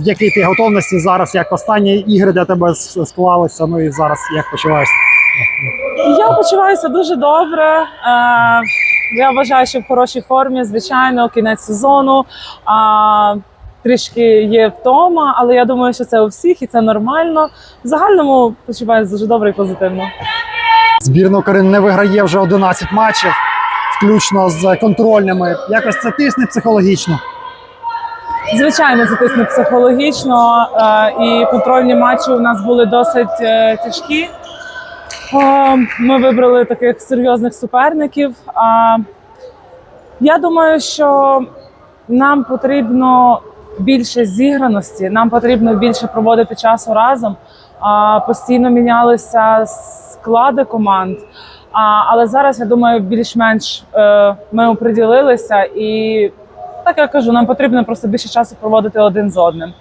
в якій ти готовності зараз, як останні ігри для тебе склалися. Ну і зараз як почуваєшся? Я почуваюся дуже добре. Е, я вважаю, що в хорошій формі, звичайно, кінець сезону. А, трішки є втома, але я думаю, що це у всіх і це нормально. В загальному почуваюся дуже добре і позитивно. Збірна України не виграє вже 11 матчів, включно з контрольними. Якось це тисне психологічно. Звичайно, це психологічно, е, і контрольні матчі у нас були досить е, тяжкі. Е, Ми вибрали таких серйозних суперників. Я думаю, що нам потрібно більше зіграності, нам потрібно більше проводити часу разом. Постійно мінялися склади команд. Але зараз я думаю, більш-менш ми оприділилися і так я кажу, нам потрібно просто більше часу проводити один з одним.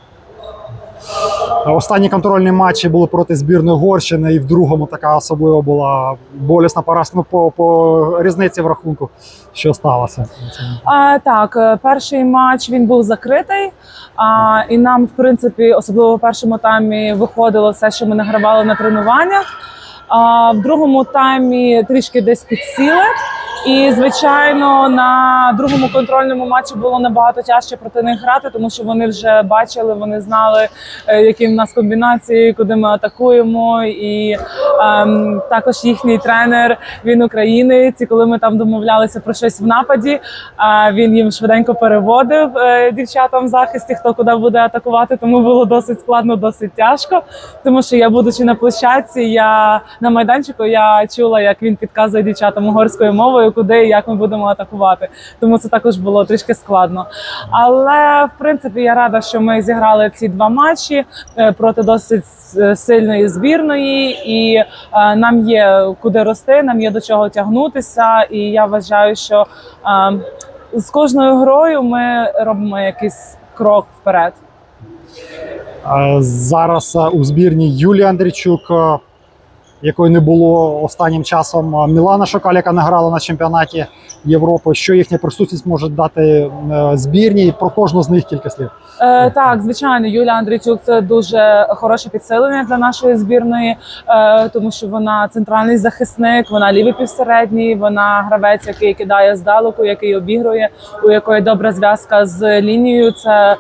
Останні контрольні матчі були проти збірної Угорщини, і в другому така особливо була болісна поразка ну, по, по різниці в рахунку, що сталося. А, так, е, перший матч він був закритий, а, і нам, в принципі, особливо в першому таймі виходило все, що ми награвали на тренуваннях. А, в другому таймі трішки десь підсіли. І, звичайно, на другому контрольному матчі було набагато тяжче проти них грати, тому що вони вже бачили, вони знали, е, які в нас комбінації, куди ми атакуємо. І також їхній тренер, він українець. І коли ми там домовлялися про щось в нападі, а він їм швиденько переводив е, дівчатам в захисті, хто куди буде атакувати. Тому було досить складно, досить тяжко. Тому що я, будучи на площадці, я на майданчику я чула, як він підказує дівчатам угорською мовою, куди і як ми будемо атакувати. Тому це також було трішки складно. Але в принципі я рада, що ми зіграли ці два матчі е, проти досить е, сильної збірної, і е, нам є куди рости, нам є до чого тягнутися. І я вважаю, що е, з кожною грою ми робимо якийсь крок вперед. Е, Зараз е, у збірні Юлія Андрійчук, е, якої не було останнім часом Мілана Шокаль, яка не грала на чемпіонаті Європи. Що їхня присутність може дати е, збірні? Про кожну з них кілька слів. Е, так, звичайно, Юлія Андрійчук це дуже хороше підсилення для нашої збірної, е, тому що вона центральний захисник, вона лівий півсередній, вона гравець, який кидає здалеку, який обігрує, у якої добра зв'язка з лінією. Це е,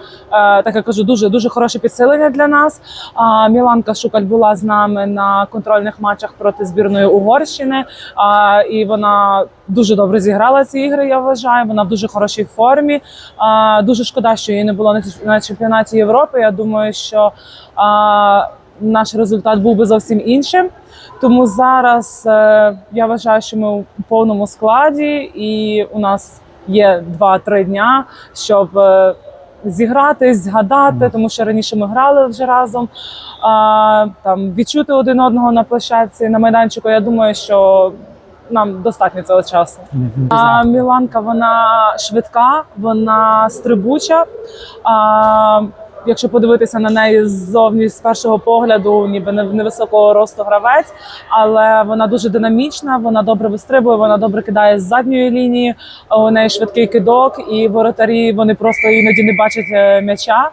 так я кажу, дуже дуже хороше підсилення для нас. А Міланка Шукаль була з нами на контрольних матчах проти збірної Угорщини, а, і вона дуже добре зіграла ці ігри. Я вважаю. Вона в дуже хорошій формі. А, дуже шкода, що її не було на чемпіонаті Європи. Я думаю, що а, наш результат був би зовсім іншим. Тому зараз е, я вважаю, що ми у повному складі, і у нас є 2-3 дня, щоб е, зіграти, згадати, тому що раніше ми грали вже разом. А, там відчути один одного на площадці на майданчику. Я думаю, що нам достатньо цього часу. А Міланка вона швидка, вона стрибуча. А, якщо подивитися на неї ззовні з першого погляду, ніби не- невисокого росту гравець, але вона дуже динамічна, вона добре вистрибує, вона добре кидає з задньої лінії. У неї швидкий кидок, і воротарі вони просто іноді не бачать е, м'яча.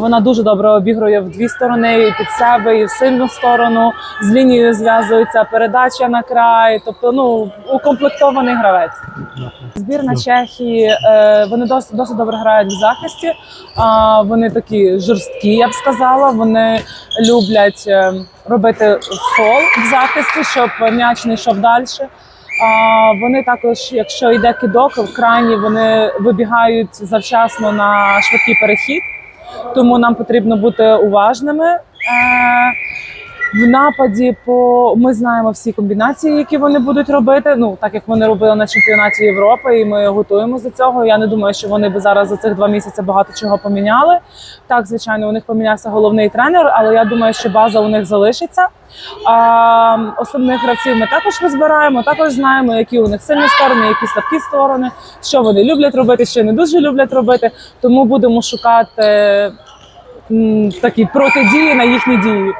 Вона дуже добре обігрує в дві сторони, і під себе, і в сильну сторону. З лінією зв'язується передача на край. Тобто, ну укомплектований гравець. Збірна Чехії е, вони досить досить добре грають в захисті. Вони такі жорсткі, я б сказала. Вони люблять е, робити фол в захисті, щоб м'яч не йшов далі. А, вони також, якщо йде кидок, в крайні вони вибігають завчасно на швидкий перехід тому нам потрібно бути уважними. В нападі по ми знаємо всі комбінації, які вони будуть робити. Ну так як вони робили на чемпіонаті Європи, і ми готуємося до цього. Я не думаю, що вони би зараз за цих два місяці багато чого поміняли. Так, звичайно, у них помінявся головний тренер, але я думаю, що база у них залишиться. А, основних гравців ми також розбираємо, також знаємо, які у них сильні сторони, які слабкі сторони, що вони люблять робити, що не дуже люблять робити. Тому будемо шукати м, такі протидії на їхні дії.